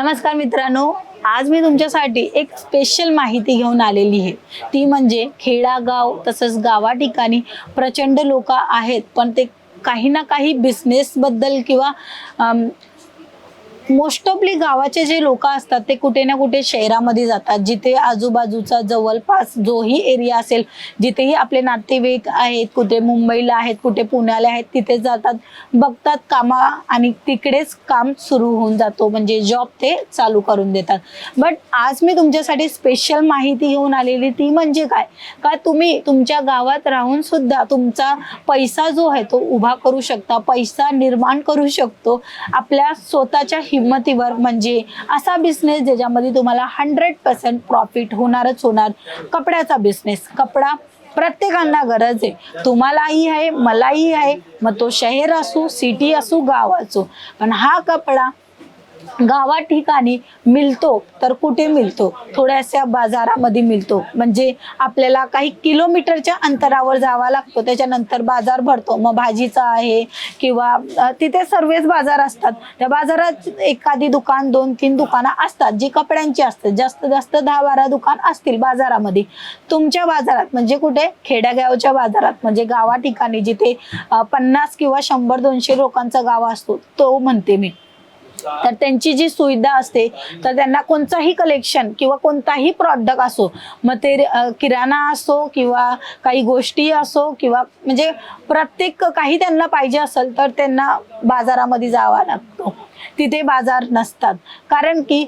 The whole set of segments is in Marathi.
नमस्कार मित्रांनो आज मी तुमच्यासाठी एक स्पेशल माहिती घेऊन आलेली आहे. ती म्हणजे खेडागाव तसंच गावा ठिकाणी प्रचंड लोक आहेत पण ते काही ना काही बिझनेसबद्दल किंवा मोस्ट ऑफली गावाचे जे लोक असतात ते कुठे ना कुठे शहरामध्ये जातात. जिथे आजूबाजूचा जवळपास जोही एरिया असेल जिथेही आपले नातेवाईक आहेत कुठे मुंबईला आहेत कुठे पुण्याला आहेत तिथे जातात. बघतात कामा आणि तिकडेच काम सुरू होऊन जातो. म्हणजे जॉब ते चालू करून देतात. बट आज मी तुमच्यासाठी स्पेशल माहिती घेऊन आलेली ती म्हणजे काय? का तुम्ही तुमच्या गावात राहून सुद्धा तुमचा पैसा जो आहे तो उभा करू शकता पैसा निर्माण करू शकतो. आपल्या स्वतःच्या किंमतीवर म्हणजे असा बिझनेस ज्याच्यामध्ये तुम्हाला हंड्रेड पर्सेंट प्रॉफिट होणारच होणार. कपड्याचा बिझनेस कपडा प्रत्येकांना गरज आहे. तुम्हालाही आहे मलाही आहे. मग तो शहर असो सिटी असो गाव असो. पण हा कपडा गावा ठिकाणी मिळतो तर कुठे मिळतो थोड्याशा बाजारामध्ये मिळतो म्हणजे आपल्याला काही किलोमीटरच्या अंतरावर जावा लागतो. त्याच्यानंतर बाजार भरतो. मग भाजीचा आहे किंवा तिथे सर्वच बाजार असतात. त्या बाजारात एखादी दुकान दोन तीन दुकानं असतात जी कपड्यांची असतात. जास्त जास्त दहा बारा दुकान असतील बाजारामध्ये. तुमच्या बाजारात म्हणजे कुठे? खेड्यागावच्या बाजारात. म्हणजे गावा ठिकाणी जिथे पन्नास किंवा शंभर दोनशे लोकांचा गाव असतो तो म्हणते मी. तर त्यांची जी सुविधा असते तर त्यांना कोणताही कलेक्शन किंवा कोणताही प्रॉडक्ट असो मग ते किराणा असो किंवा काही गोष्टी असो किंवा म्हणजे प्रत्येक काही त्यांना पाहिजे असेल तर त्यांना बाजारामध्ये जावा लागतो. तिथे बाजार नसतात. कारण की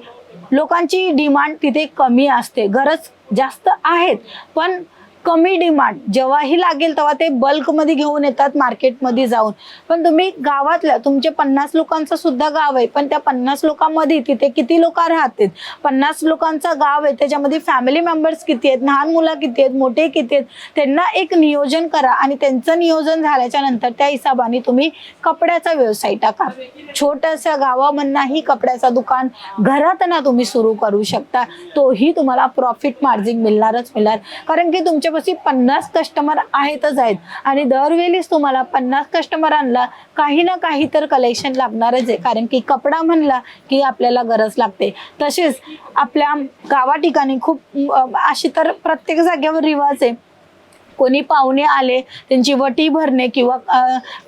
लोकांची डिमांड तिथे कमी असते. गरज जास्त आहेत. पण कमी डिमांड जेव्हाही लागेल तेव्हा ते बल्कमध्ये घेऊन येतात मार्केटमध्ये जाऊन. पण तुम्ही गावातल्या तुमचे पन्नास लोकांचं सुद्धा गाव आहे पण त्या पन्नास लोकांमध्ये तिथे किती लोक राहतात पन्नास लोकांचं गाव आहे त्याच्यामध्ये फॅमिली मेंबर्स किती आहेत लहान मुलं किती आहेत मोठे किती आहेत त्यांना एक नियोजन करा आणि त्यांचं नियोजन झाल्याच्यानंतर त्या हिशोबाने तुम्ही कपड्याचा व्यवसाय टाका. छोट्याशा गावामधनाही कपड्याचा दुकान घरात ना तुम्ही सुरू करू शकता. तोही तुम्हाला प्रॉफिट मार्जिन मिळणारच मिळणार. कारण की तुमच्यापाशी पन्नास कस्टमर आहेतच आहेत. आणि दरवेळीच तुम्हाला पन्नास कस्टमरांना काही ना काही तर कलेक्शन लागणारच आहे. कारण की कपडा म्हणला की आपल्याला गरज लागते. तसेच आपल्या गावा ठिकाणी खूप अशी तर प्रत्येक जागेवर रिवाज आहे. कोणी पाहुणे आले त्यांची वटी भरणे किंवा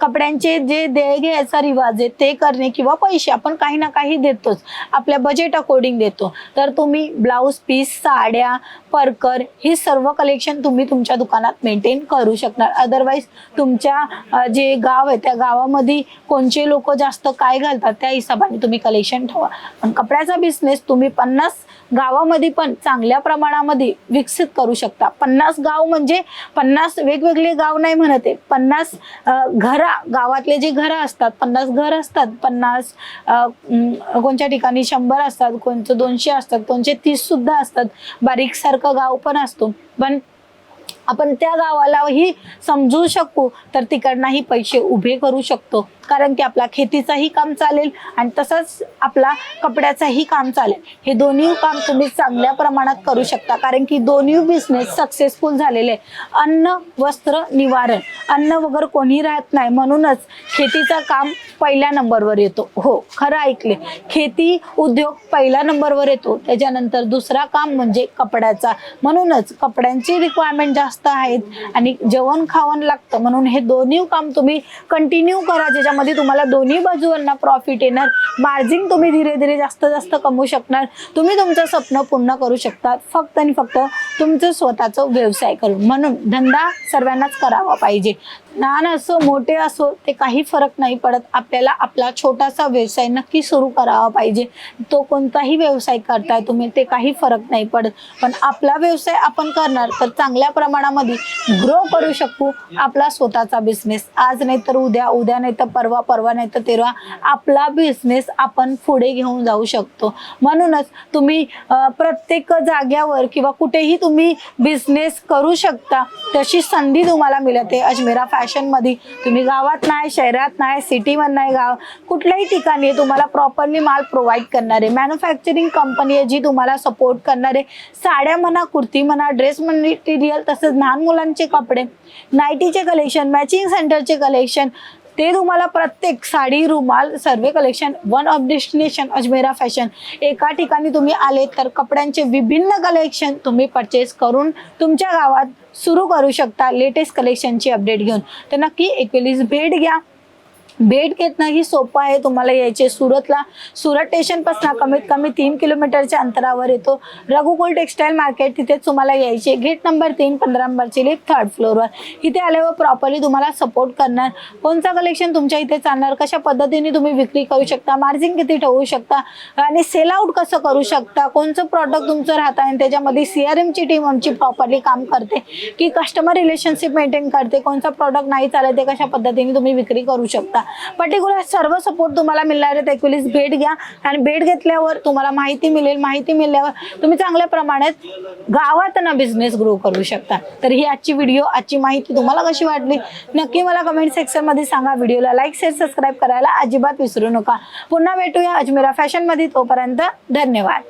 कपड्यांचे जे देय घ्यायचा रिवाज आहे ते करणे किंवा पैसे आपण काही ना काही देतोच. आपल्या बजेट अकॉर्डिंग देतो. तर तुम्ही ब्लाऊज पीस साड्या परकर हे सर्व कलेक्शन तुम्ही तुमच्या दुकानात मेंटेन करू शकणार. अदरवाईज तुमच्या जे गाव आहे त्या गावामध्ये कोणचे लोक जास्त काय घालतात त्या हिशोबाने तुम्ही कलेक्शन ठेवा. पण कपड्याचा बिझनेस तुम्ही पन्नास गावामध्ये पण चांगल्या प्रमाणामध्ये विकसित करू शकता. पन्नास गाव म्हणजे पन्नास वेगवेगळे गाव नाही म्हणत आहे. पन्नास घरा गावातले जे घरं असतात पन्नास घर असतात पन्नास कोणत्या ठिकाणी शंभर असतात कोणतं दोनशे असतात कोणचे तीस सुद्धा असतात. बारीक सारखं गाव पण असतो. पण आपण त्या गावालाही समजू शकू तर तिकडनंही पैसे उभे करू शकतो. कारण की आपला खेतीचाही काम चालेल आणि तसंच आपला कपड्याचाही काम चालेल. हे दोन्ही काम तुम्ही चांगल्या प्रमाणात करू शकता. कारण की दोन्ही बिझनेस सक्सेसफुल झालेले अन्न वस्त्र निवारण. अन्न वगैरे कोणी राहत नाही. म्हणूनच खेतीचा काम पहिल्या नंबरवर येतो. हो खरं ऐकले खेती उद्योग पहिल्या नंबरवर येतो. त्याच्यानंतर दुसरा काम म्हणजे कपड्याचा. म्हणूनच कपड्यांची रिक्वायरमेंट जास्त आहेत आणि जेवण खावण लागतं. म्हणून हे दोन्ही काम तुम्ही कंटिन्यू करा. त्यामध्ये तुम्हाला दोन्ही बाजूंना प्रॉफिट येणार. मार्जिन तुम्ही धीरे धीरे जास्त जास्त कमवू शकणार. तुम्ही तुमचं स्वप्न पूर्ण करू शकता फक्त आणि फक्त तुमचं स्वतःचं व्यवसाय करून. म्हणून धंदा सर्वांनाच करावा पाहिजे. लहान असो मोठे असो ते काही फरक नाही पडत. आपल्याला आपला छोटासा व्यवसाय नक्की सुरू करावा पाहिजे. तो कोणताही व्यवसाय करताय तुम्ही ते काही फरक नाही पडत. पण आपला व्यवसाय आपण करणार तर चांगल्या प्रमाणामध्ये ग्रो करू शकू आपला स्वतःचा बिझनेस आज नाही तर उद्या उद्या नाही तर परवा परवा नाही तर तेव्हा आपला बिझनेस आपण पुढे घेऊन जाऊ शकतो. म्हणूनच तुम्ही प्रत्येक जाग्यावर किंवा कुठेही तुम्ही बिझनेस करू शकता तशी संधी तुम्हाला मिळते. अजमेरा फॅशनमध्ये. तुम्ही गावात नाही शहरात नाही सिटीमध्ये नाही गाव कुठल्याही ठिकाणी तुम्हाला प्रॉपरली माल प्रोव्हाइड करणारे मॅन्युफॅक्चरिंग कंपनी आहे जी तुम्हाला सपोर्ट करणारे साड्या म्हणा कुर्ती म्हणा ड्रेस मटेरियल तसंच लहान मुलांचे कपडे नाईटीचे कलेक्शन मॅचिंग सेंटरचे कलेक्शन ते तुम्हाला प्रत्येक साडी रुमाल सर्वे collection one of destination Ajmera fashion एका ठिकाणी तुम्ही आले तर कपड्यांचे विभिन्न कलेक्शन तुम्ही परचेस करून तुमच्या गावात सुरू करू शकता लेटेस्ट कलेक्शनची अपडेट घेऊन. तर नक्की एकवेळीस भेट घ्या. भेट घेतणं ही सोपं आहे. तुम्हाला यायचे सुरतला. सुरत स्टेशनपासून कमीत कमी तीन किलोमीटरच्या अंतरावर येतो. रघुकुल टेक्सटाईल मार्केट तिथेच तुम्हाला यायचे गेट नंबर तीन पंधरा नंबरची लिफ्ट थर्ड फ्लोअरवर इथे आल्यावर प्रॉपरली तुम्हाला सपोर्ट करणार. कोणचा कलेक्शन तुमच्या इथे चालणार? कशा पद्धतीने तुम्ही विक्री करू शकता? मार्जिन किती ठेवू शकता? आणि सेल आउट कसं करू शकता? कोणचं प्रॉडक्ट तुमचं राहतं? आणि त्याच्यामध्ये सी आर एमची टीम आमची प्रॉपरली काम करते. की कस्टमर रिलेशनशिप मेंटेन करते. कोणचा प्रॉडक्ट नाही चालत ते कशा पद्धतीने तुम्ही विक्री करू शकता? पर्टिक्युलर सर्व सपोर्ट तुम्हाला मिळणार आहे एकवीस भेट घ्या. आणि भेट घेतल्यावर तुम्हाला माहिती मिळेल. माहिती मिळल्यावर तुम्ही चांगल्या प्रमाणात गावात ना बिझनेस ग्रो करू शकता. तर ही आजची व्हिडिओ आजची माहिती तुम्हाला कशी वाटली? नक्की मला कमेंट सेक्शनमध्ये सांगा. व्हिडिओला लाईक शेअर सबस्क्राईब करायला अजिबात विसरू नका. पुन्हा भेटूया अजमेरा फॅशनमध्ये. तोपर्यंत धन्यवाद.